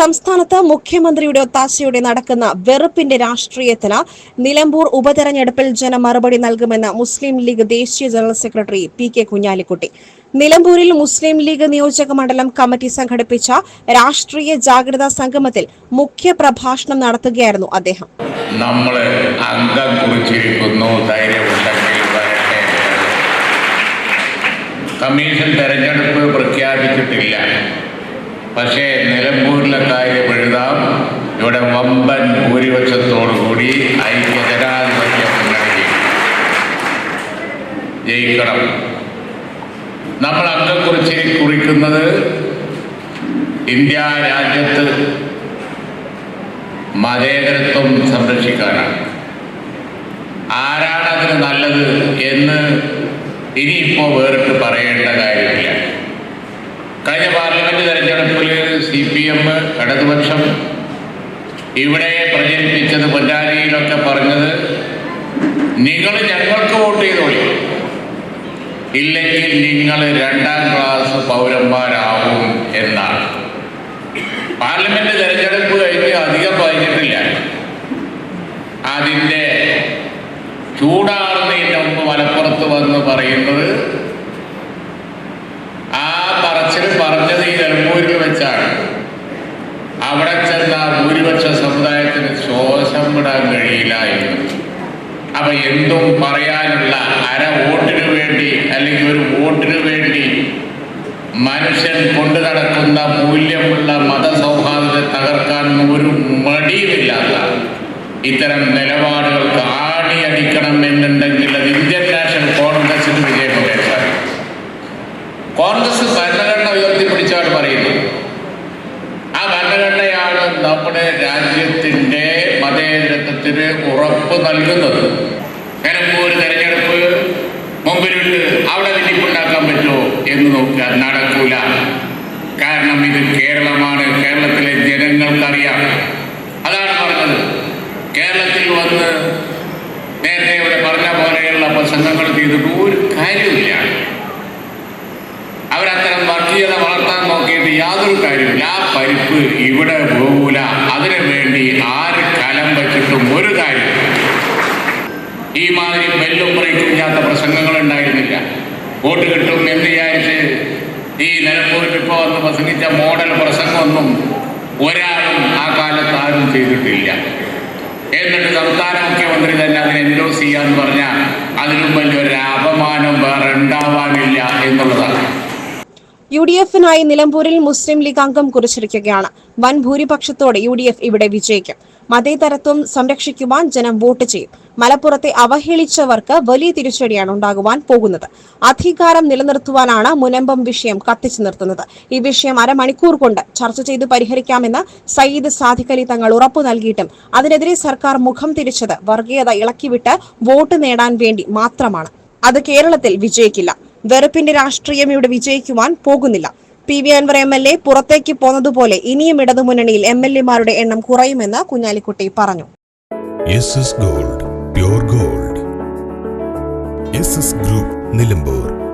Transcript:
സംസ്ഥാനത്ത് മുഖ്യമന്ത്രിയുടെ ഒത്താശയോടെ നടക്കുന്ന വെറുപ്പിന്റെ രാഷ്ട്രീയത്തിന് നിലമ്പൂർ ഉപതെരഞ്ഞെടുപ്പിൽ ജനം മറുപടി നൽകുമെന്ന് മുസ്ലിം ലീഗ് ദേശീയ general secretary P K Kunhalikutty. നിലമ്പൂരിൽ മുസ്ലിം ലീഗ് നിയോജക മണ്ഡലം കമ്മിറ്റി സംഘടിപ്പിച്ച രാഷ്ട്രീയ ജാഗ്രതാ സംഗമത്തിൽ മുഖ്യ പ്രഭാഷണം നടത്തുകയായിരുന്നു അദ്ദേഹം. നമ്മളെ കമ്മീഷൻ തെരഞ്ഞെടുപ്പ് പ്രഖ്യാപിച്ചിട്ടില്ല. പക്ഷേ നിലമ്പൂരിലെ കാര്യം എഴുതാം. ഇവിടെ വമ്പൻ ഭൂരിപക്ഷത്തോടു കൂടി ഐക്യ ജനാധിപത്യ ജയിക്കണം. നമ്മൾ അംഗം കുറിച്ച് കുറിക്കുന്നത് ഇന്ത്യ രാജ്യത്ത് മതേതരത്വം സംരക്ഷിക്കാനാണ്. ആരാണ് അതിന് നല്ലത് എന്ന് ഇനിയിപ്പോൾ വേറിട്ട് പറയേണ്ട കാര്യമില്ല കഴിഞ്ഞ പാർലമെന്റ് തെരഞ്ഞെടുപ്പിൽ സി പി എം ഇടതുപക്ഷം ഇവിടെ പ്രചരിപ്പിച്ചത് പൊന്നാനിയിലൊക്കെ പറഞ്ഞത് നിങ്ങൾ ഞങ്ങൾക്ക് വോട്ട് ചെയ്തോളി ഇല്ലെങ്കിൽ നിങ്ങൾ രണ്ടാം ക്ലാസ് പൗരന്മാരാവും എന്നാണ്. പാർലമെന്റ് തെരഞ്ഞെടുപ്പ് കഴിഞ്ഞ് അധികം കഴിഞ്ഞിട്ടില്ല. അതിന്റെ ചൂടാറുന്നതിന്റെ മുമ്പ് മലപ്പുറത്ത് വന്ന് പറയുന്നത് ആ പറച്ചിൽ പറഞ്ഞത് ഈ നെൽമൂരിൽ വെച്ചാണ്. അവിടെ ചെന്ന ഭൂരിപക്ഷ സമുദായത്തിന് ശ്വാസം വിടാൻ കഴിയില്ല എന്ന്. അപ്പൊ എന്തും പറയാനുള്ള അര വോട്ടിന് വേണ്ടി അല്ലെങ്കിൽ ഒരു വോട്ടിന് വേണ്ടി മനുഷ്യൻ കൊണ്ടു നടക്കുന്ന മൂല്യമുള്ള മതസൗഹാർദ്ദത്തെ തകർക്കാൻ ഒരു മടിയുമില്ലാത്ത ഇത്തരം നിലപാടുകൾക്ക് ആണിയടിക്കണം നമ്മുടെ രാജ്യത്തിന്റെ മതേതരത്വത്തിന് ഉറപ്പ് നൽകുന്നത്. നിലമ്പൂർ തെരഞ്ഞെടുപ്പ് മുമ്പിലുണ്ട്. അവിടെ വിധിപ്പുണ്ടാക്കാൻ പറ്റുമോ എന്ന് നോക്കുക. നടക്കൂല. കാരണം ഇത് കേരളമാണ്. കേരളത്തിലെ ജനങ്ങൾക്കറിയാം അതാണ് പറഞ്ഞത് കേരളത്തിൽ വന്ന് നേരത്തെ ഇവിടെ പറഞ്ഞ പോലെയുള്ള പ്രസംഗങ്ങൾ ചെയ്തിട്ട് ഒരു കാര്യമില്ല അവരത്തരം വർഗീയത വളർത്താൻ നോക്കിയിട്ട് യാതൊരു കാര്യമില്ല ആ പരിപ്പ് ഇവിടെ പോകൂല. അതിനു വേണ്ടി ആര് കലം വച്ചിട്ടും ഒരു കാര്യം. ഈ മാതിരി ബെല്ലും പ്രയോഗിക്കാത്ത പ്രസംഗങ്ങൾ ഉണ്ടായിരുന്നില്ല. വോട്ട് കിട്ടും എന്ന് വിചാരിച്ച് ഈ നിലമ്പൂരിൽ ഇപ്പോൾ വന്ന് പ്രസംഗിച്ച മോഡൽ പ്രസംഗമൊന്നും ഒരാളും ആ കാലത്ത് ആരും ചെയ്തിട്ടില്ല. എന്നിട്ട് സംസ്ഥാന മുഖ്യമന്ത്രി തന്നെ അതിന് എൻഡോസ് ചെയ്യാന്ന് പറഞ്ഞാൽ അതിലും വലിയൊരു അപമാനം വേറെ ഉണ്ടാവാനില്ല എന്നുള്ളതാണ്. യു ഡി എഫിനായി നിലമ്പൂരിൽ മുസ്ലിം ലീഗ് അംഗം കുറിച്ചിരിക്കുകയാണ്. വൻ ഭൂരിപക്ഷത്തോടെ യു ഡി എഫ് ഇവിടെ വിജയിക്കും. മതേതരത്വം സംരക്ഷിക്കുവാൻ ജനം വോട്ട് ചെയ്യും. മലപ്പുറത്തെ അവഹേളിച്ചവർക്ക് വലിയ തിരിച്ചടിയാണ് ഉണ്ടാകുവാൻ പോകുന്നത്. അധികാരം നിലനിർത്തുവാനാണ് മുനമ്പം വിഷയം കത്തിച്ചു നിർത്തുന്നത്. ഈ വിഷയം അരമണിക്കൂർ കൊണ്ട് ചർച്ച ചെയ്ത് പരിഹരിക്കാമെന്ന് സയ്യിദ് സാദിഖ് അലി തങ്ങൾ ഉറപ്പു നൽകിയിട്ടും അതിനെതിരെ സർക്കാർ മുഖം തിരിച്ചത് വർഗീയത ഇളക്കിവിട്ട് വോട്ട് നേടാൻ വേണ്ടി മാത്രമാണ്. അത് കേരളത്തിൽ വിജയിക്കില്ല. വെറുപ്പിന്റെ രാഷ്ട്രീയം ഇവിടെ വിജയിക്കുവാൻ പോകുന്നില്ല. P V Anvar M L A പുറത്തേക്ക് പോന്നതുപോലെ ഇനിയും ഇടതുമുന്നണിയിൽ എം എൽ എമാരുടെ എണ്ണം കുറയുമെന്ന് കുഞ്ഞാലിക്കുട്ടി പറഞ്ഞു. Gold gold. ഗ്രൂപ്പ് നിലമ്പൂർ.